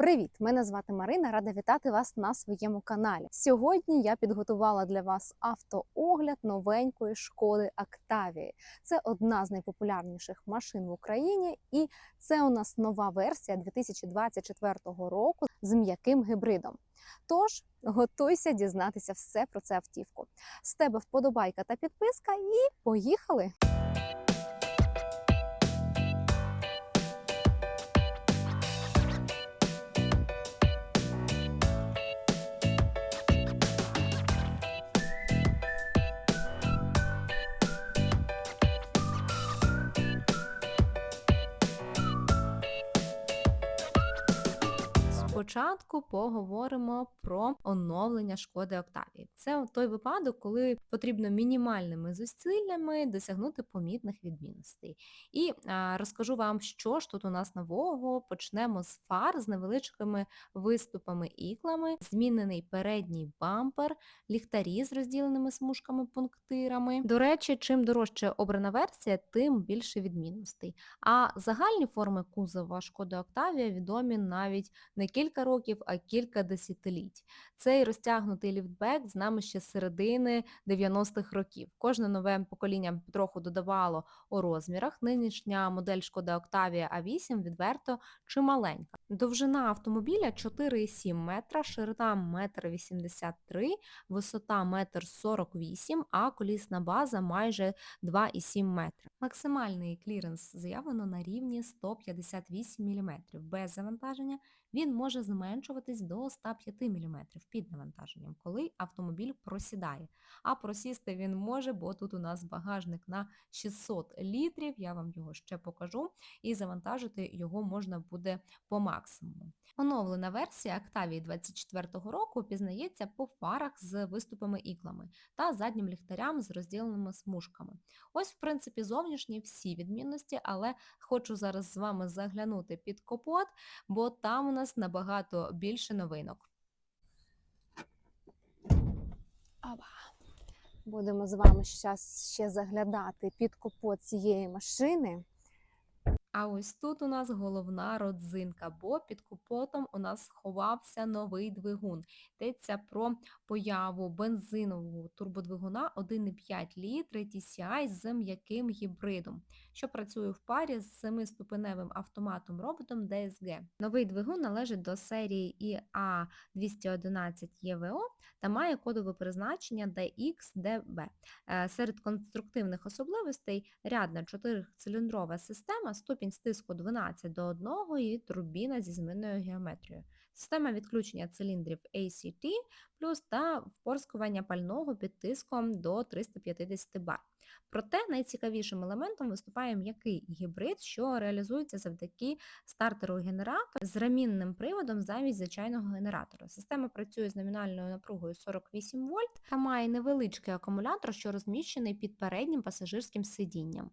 Привіт! Мене звати Марина. Рада вітати вас на своєму каналі. Сьогодні я підготувала для вас автоогляд новенької шкоди Октавії. Це одна з найпопулярніших машин в Україні, і це у нас нова версія 2024 року з м'яким гібридом. Тож готуйся дізнатися все про цю автівку. З тебе вподобайка та підписка, і поїхали! Спочатку поговоримо про оновлення шкоди Октавії. Це той випадок, коли потрібно мінімальними зусиллями досягнути помітних відмінностей. І а, розкажу вам, що ж тут у нас нового. Почнемо з фар з невеличкими виступами іклами, змінений передній бампер, ліхтарі з розділеними смужками пунктирами. До речі, чим дорожче обрана версія, тим більше відмінностей. А загальні форми кузова шкоди Октавія відомі навіть не кілька років, а кілька десятиліть. Цей розтягнутий ліфтбек з нами ще з середини 90-х років. Кожне нове покоління трохи додавало у розмірах. Нинішня модель Шкода Октавія А8 відверто чималенька. Довжина автомобіля 4,7 метра, ширина 1,83 м, висота 1,48 м, а колісна база майже 2,7 метра. Максимальний кліренс заявлено на рівні 158 мм без завантаження. Він може зменшуватись до 105 мм під навантаженням, коли автомобіль просідає. А просісти він може, бо тут у нас багажник на 600 літрів, я вам його ще покажу, і завантажити його можна буде по максимуму. Оновлена версія Octavia 24 року пізнається по фарах з виступами іклами та заднім ліхтарям з розділеними смужками. Ось, в принципі, зовнішні всі відмінності, але хочу зараз з вами заглянути під капот, бо там у нас набагато більше новинок. Оба. Будемо з вами зараз ще заглядати під капот цієї машини. А ось тут у нас головна родзинка, бо під капотом у нас сховався новий двигун. Йдеться про появу бензинового турбодвигуна 1,5 літри TCI з м'яким гібридом, що працює в парі з 7-ступеневим автоматом роботом DSG. Новий двигун належить до серії IA211 EVO та має кодове призначення DXDB. Е, Серед конструктивних особливостей рядна 4-циліндрова система, ступінь стиску 12 до 1 і турбіна зі змінною геометрією. Система відключення циліндрів ACT плюс та впорскування пального під тиском до 350 бар. Проте найцікавішим елементом виступає м'який гібрид, що реалізується завдяки стартеру генератора з ремінним приводом замість звичайного генератора. Система працює з номінальною напругою 48 вольт та має невеличкий акумулятор, що розміщений під переднім пасажирським сидінням.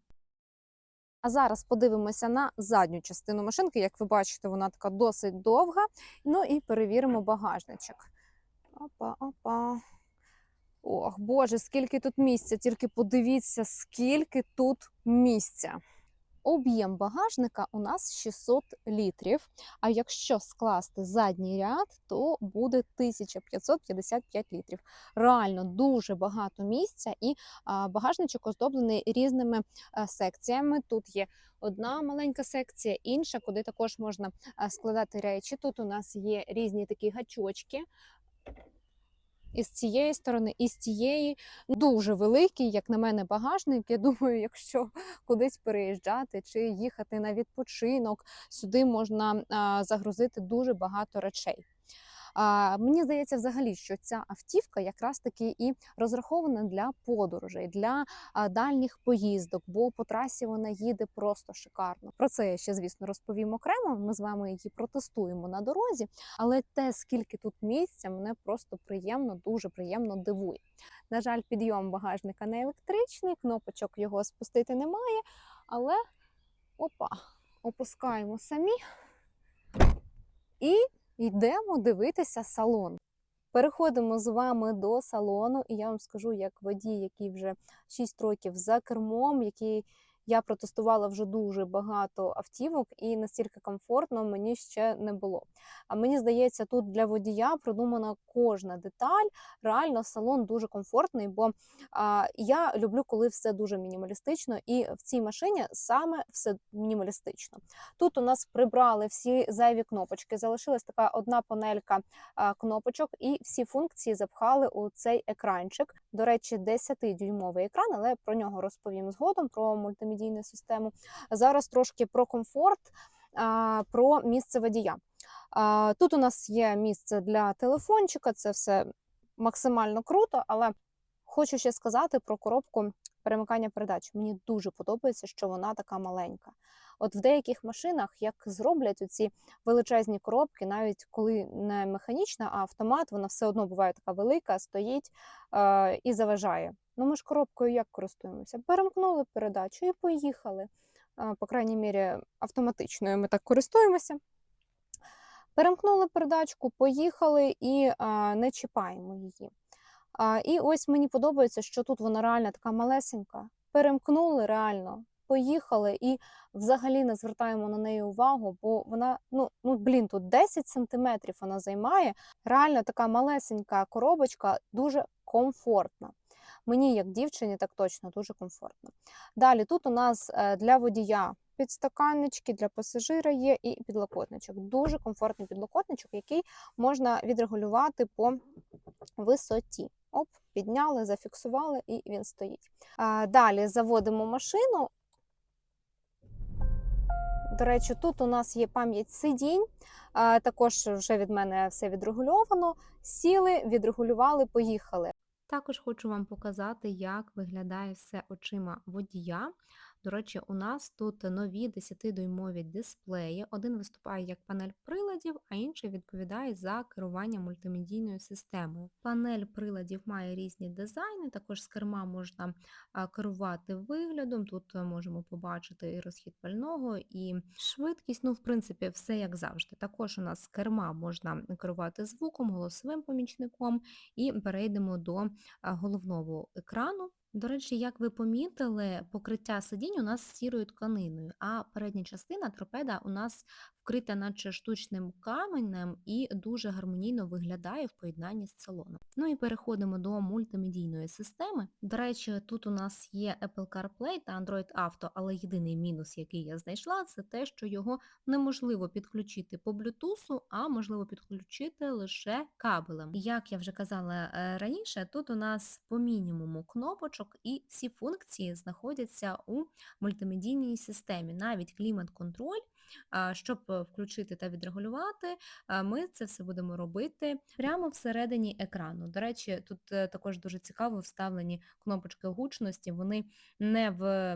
А зараз подивимося на задню частину машинки. Як ви бачите, вона така досить довга. Ну і перевіримо багажничок. Опа, опа. Ох, Боже, скільки тут місця, тільки подивіться, скільки тут місця. Об'єм багажника у нас 600 літрів. А якщо скласти задній ряд, то буде 1555 літрів. Реально дуже багато місця, і багажничок оздоблений різними секціями. Тут є одна маленька секція, інша, куди також можна складати речі. Тут у нас є різні такі гачочки. І з цієї сторони, і з цієї дуже великий, як на мене, багажник. Я думаю, якщо кудись переїжджати чи їхати на відпочинок, сюди можна загрузити дуже багато речей. Мені здається, взагалі, що ця автівка якраз таки і розрахована для подорожей, для дальніх поїздок, бо по трасі вона їде просто шикарно. Про це я ще, звісно, розповім окремо. Ми з вами її протестуємо на дорозі, але те, скільки тут місця, мене просто приємно, дуже приємно дивує. На жаль, підйом багажника не електричний, кнопочок його спустити немає, але опа, опускаємо самі і йдемо дивитися салон. Переходимо з вами до салону, і я вам скажу, як водій, який вже 6 років за кермом, який Я протестувала вже дуже багато автівок, і настільки комфортно мені ще не було. А мені здається, тут для водія продумана кожна деталь. Реально салон дуже комфортний, бо а, я люблю, коли все дуже мінімалістично, і в цій машині саме все мінімалістично. Тут у нас прибрали всі зайві кнопочки, залишилась така одна панелька а, кнопочок, і всі функції запхали у цей екранчик. До речі, 10-дюймовий екран, але про нього розповім згодом про мультимедійну систему. Зараз трошки про комфорт, про місце водія. Тут у нас є місце для телефончика, це все максимально круто, але хочу ще сказати про коробку перемикання передач. Мені дуже подобається, що вона така маленька. От в деяких машинах як зроблять оці величезні коробки, навіть коли не механічна, а автомат, вона все одно буває така велика, стоїть е, і заважає. Ну ми ж коробкою як користуємося? Перемкнули передачу і поїхали. Е, по крайній мірі, автоматичною ми так користуємося. Перемкнули передачку, поїхали і а, не чіпаємо її. А, і ось мені подобається, що тут вона реально така малесенька. Перемкнули реально, поїхали і взагалі не звертаємо на неї увагу, бо вона, ну, ну блін, тут 10 сантиметрів вона займає. Реально така малесенька коробочка, дуже комфортна. Мені, як дівчині, так точно дуже комфортно. Далі тут у нас е, для водія підстаканнички, для пасажира є і підлокотничок. Дуже комфортний підлокотничок, який можна відрегулювати по висоті. Оп, підняли, зафіксували, і він стоїть. Далі заводимо машину. До речі, тут у нас є пам'ять сидінь. Також вже від мене все відрегульовано. Сіли, відрегулювали, поїхали. Також хочу вам показати, як виглядає все очима водія. До речі, у нас тут нові 10-дюймові дисплеї. Один виступає як панель приладів, а інший відповідає за керування мультимедійною системою. Панель приладів має різні дизайни, також з керма можна керувати виглядом. Тут можемо побачити і розхід пального, і швидкість. Ну, в принципі, все як завжди. Також у нас з керма можна керувати звуком, голосовим помічником, і перейдемо до головного екрану. До речі, як ви помітили, покриття сидінь у нас сірою тканиною, а передня частина торпеда у нас вкрита наче штучним каменем і дуже гармонійно виглядає в поєднанні з салоном. Ну і переходимо до мультимедійної системи. До речі, тут у нас є Apple CarPlay та Android Auto, але єдиний мінус, який я знайшла, це те, що його неможливо підключити по Bluetooth, а можливо підключити лише кабелем. Як я вже казала е, раніше, тут у нас по мінімуму кнопочок і всі функції знаходяться у мультимедійній системі, навіть клімат-контроль. Щоб е, включити та відрегулювати, ми це все будемо робити прямо всередині екрану. До речі, тут е, також дуже цікаво вставлені кнопочки гучності, вони не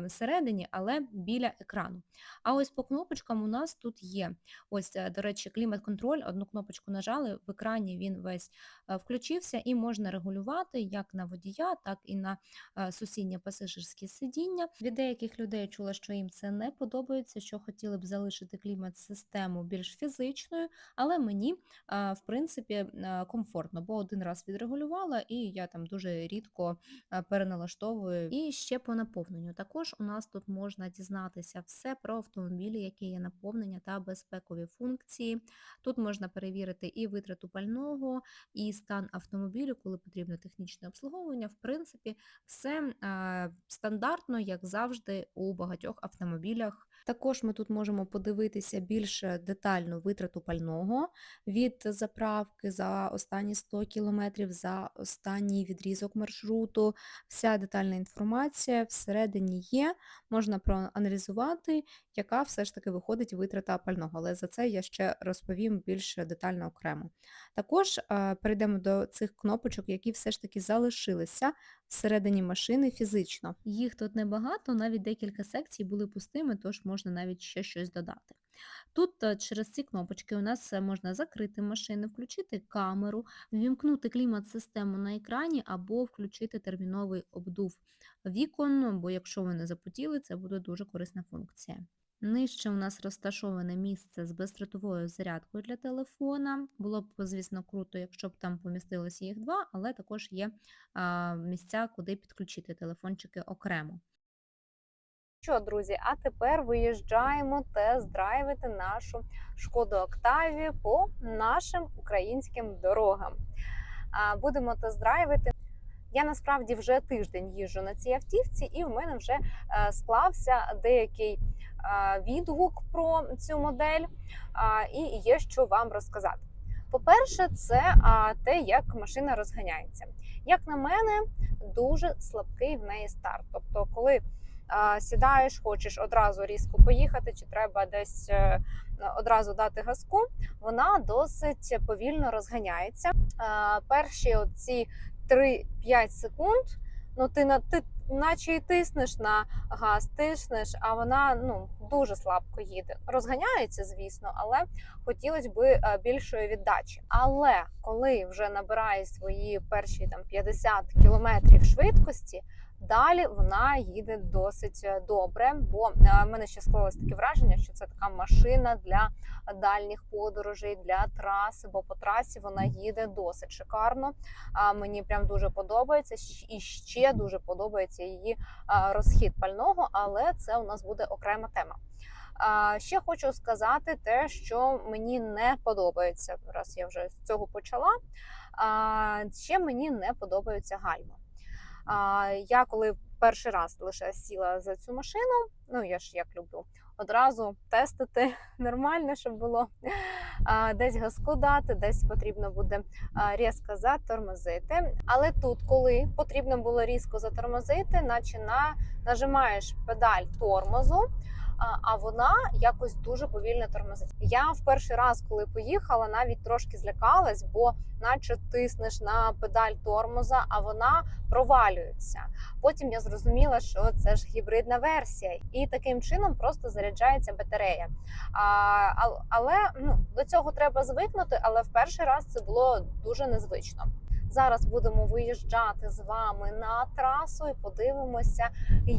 всередині, але біля екрану. А ось по кнопочкам у нас тут є. Ось, е, до речі, клімат-контроль, одну кнопочку нажали, в екрані він весь включився і можна регулювати як на водія, так і на сусіднє пасажирське сидіння. Від деяких людей чула, що їм це не подобається, що хотіли б залишити клімат-систему більш фізичною, але мені, в принципі, комфортно, бо один раз відрегулювала, і я там дуже рідко переналаштовую. І ще по наповненню. Також у нас тут можна дізнатися все про автомобілі, які є наповнення та безпекові функції. Тут можна перевірити і витрату пального, і стан автомобілю, коли потрібно технічне обслуговування. В принципі, все стандартно, як завжди, у багатьох автомобілях. Також ми тут можемо подивитися більш детальну витрату пального від заправки за останні 100 км, за останній відрізок маршруту. Вся детальна інформація всередині є, можна проаналізувати, яка все ж таки виходить витрата пального, але за це я ще розповім більш детально окремо. Також е, перейдемо до цих кнопочок, які все ж таки залишилися всередині машини фізично. Їх тут небагато, навіть декілька секцій були пустими, тож можна навіть ще щось додати. Тут е, через ці кнопочки у нас е, можна закрити машину, включити камеру, ввімкнути клімат-систему на екрані або включити терміновий обдув вікон, бо якщо ви не запотіли, це буде дуже корисна функція. Нижче у нас розташоване місце з бездротовою зарядкою для телефона. Було б, звісно, круто, якщо б там помістилося їх два, але також є місця, куди підключити телефончики окремо. Що, друзі, а тепер виїжджаємо тест-драйвити нашу шкоду Октавію по нашим українським дорогам. Будемо тест-драйвити. Я насправді вже тиждень їжджу на цій автівці, і в мене вже е, склався деякий е, відгук про цю модель, і є що вам розказати. По-перше, це те, як машина розганяється. Як на мене, дуже слабкий в неї старт. Тобто, коли сідаєш, хочеш одразу різко поїхати, чи треба десь е, одразу дати газку, вона досить повільно розганяється. Перші оці 3-5 секунд, ну ти на ти наче і тиснеш на газ, тиснеш, а вона ну дуже слабко їде. Розганяється, звісно, але хотілося б е, більшої віддачі. Але коли вже набирає свої перші там 50 кілометрів швидкості. Далі вона їде досить е, добре, бо е, в мене ще склалось таке враження, що це така машина для дальніх подорожей, для траси, бо по трасі вона їде досить шикарно. Мені прям дуже подобається. І ще дуже подобається її розхід пального, але це у нас буде окрема тема. Ще хочу сказати те, що мені не подобається, раз я вже з цього почала. Ще мені не подобаються гальма. Я коли перший раз лише сіла за цю машину, ну я ж як люблю, одразу тестити нормально, щоб було десь газку дати, десь потрібно буде різко затормозити. Але тут, коли потрібно було різко затормозити, наче на нажимаєш педаль тормозу. А- вона якось дуже повільно тормозить. Я в перший раз, коли поїхала, навіть трошки злякалась, бо наче тиснеш на педаль тормоза, а вона провалюється. Потім я зрозуміла, що це ж гібридна версія, і таким чином просто заряджається батарея. А, але ну, до цього треба звикнути, але в перший раз це було дуже незвично. Зараз будемо виїжджати з вами на трасу і подивимося,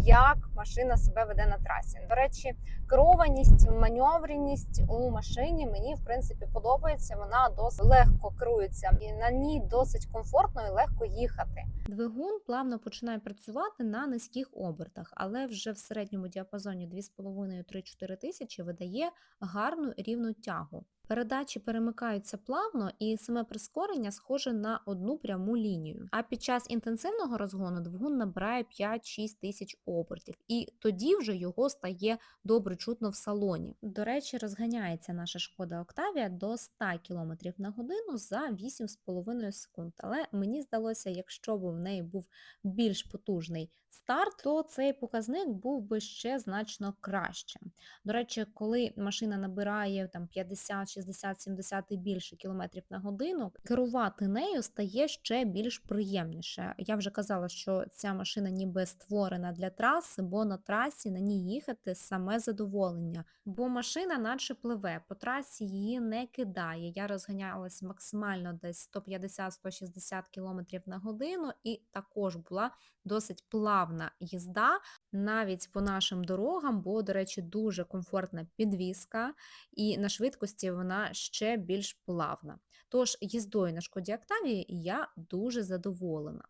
як машина себе веде на трасі. До речі, керованість, маневреність у машині мені в принципі подобається. Вона досить легко керується, і на ній досить комфортно і легко їхати. Двигун плавно починає працювати на низьких обертах, але вже в середньому діапазоні 2,5-3-4 тисячі видає гарну рівну тягу. Передачі перемикаються плавно, і саме прискорення схоже на одну пряму лінію. А під час інтенсивного розгону двигун набирає 5-6 тисяч обертів, і тоді вже його стає добре чутно в салоні. До речі, розганяється наша шкода Октавія до 100 км на годину за 8,5 секунд. Але мені здалося, якщо б в неї був більш потужний старт, то цей показник був би ще значно кращим. До речі, коли машина набирає там 50, 60, 70 і більше кілометрів на годину, керувати нею стає ще більш приємніше. Я вже казала, що ця машина ніби створена для траси, бо на трасі на ній їхати саме задоволення. Бо машина наче пливе, по трасі її не кидає. Я розганялась максимально десь 150-160 км на годину, і також була досить плавна їзда навіть по нашим дорогам, бо, до речі, дуже комфортна підвізка, і на швидкості вона ще більш плавна. Тож їздою на шкоді Октавії я дуже задоволена.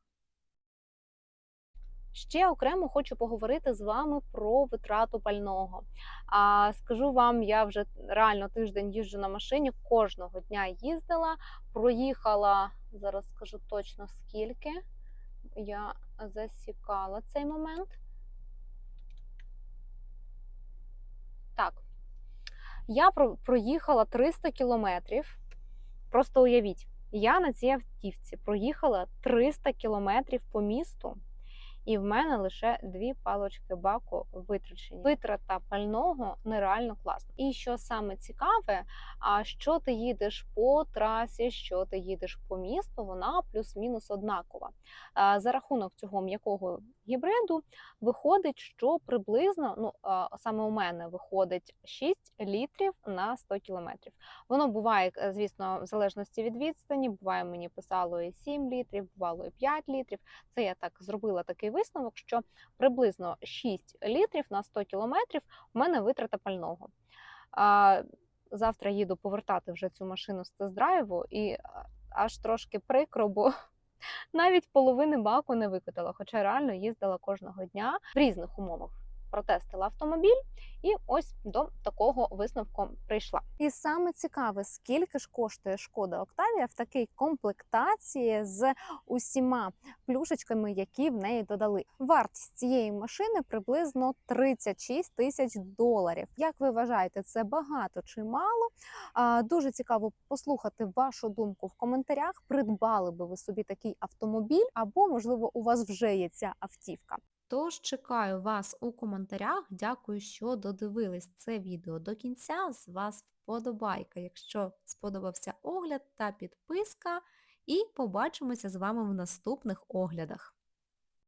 Ще окремо хочу поговорити з вами про витрату пального. А скажу вам, я вже реально тиждень їжджу на машині, кожного дня їздила, проїхала зараз скажу точно скільки. Я засікала цей момент. Так, я про- проїхала 300 кілометрів. Просто уявіть, я на цій автівці проїхала 300 кілометрів по місту, і в мене лише дві палочки баку витрачені. Витрата пального нереально класна. І що саме цікаве, а що ти їдеш по трасі, що ти їдеш по місту, вона плюс-мінус однакова. За рахунок цього м'якого гібриду виходить, що приблизно, ну саме у мене виходить 6 літрів на 100 кілометрів. Воно буває, е, звісно, в залежності від відстані. Буває, мені писало і 7 літрів, бувало і 5 літрів. Це я так зробила такий висновок, що приблизно 6 літрів на 100 кілометрів у мене витрата пального. Завтра їду повертати вже цю машину з тест-драйву, і аж трошки прикро, бо навіть половини баку не викотала, хоча реально їздила кожного дня в різних умовах. Протестила автомобіль і ось до такого висновку прийшла. І саме цікаве, скільки ж коштує шкода Октавія в такій комплектації з усіма плюшечками, які в неї додали. Вартість цієї машини приблизно 36 тисяч доларів. Як ви вважаєте, це багато чи мало? Дуже цікаво послухати вашу думку в коментарях. Придбали би ви собі такий автомобіль, або можливо у вас вже є ця автівка. Тож чекаю вас у коментарях. Дякую, що додивились це відео до кінця. З вас вподобайка, якщо сподобався огляд та підписка. І побачимося з вами в наступних оглядах.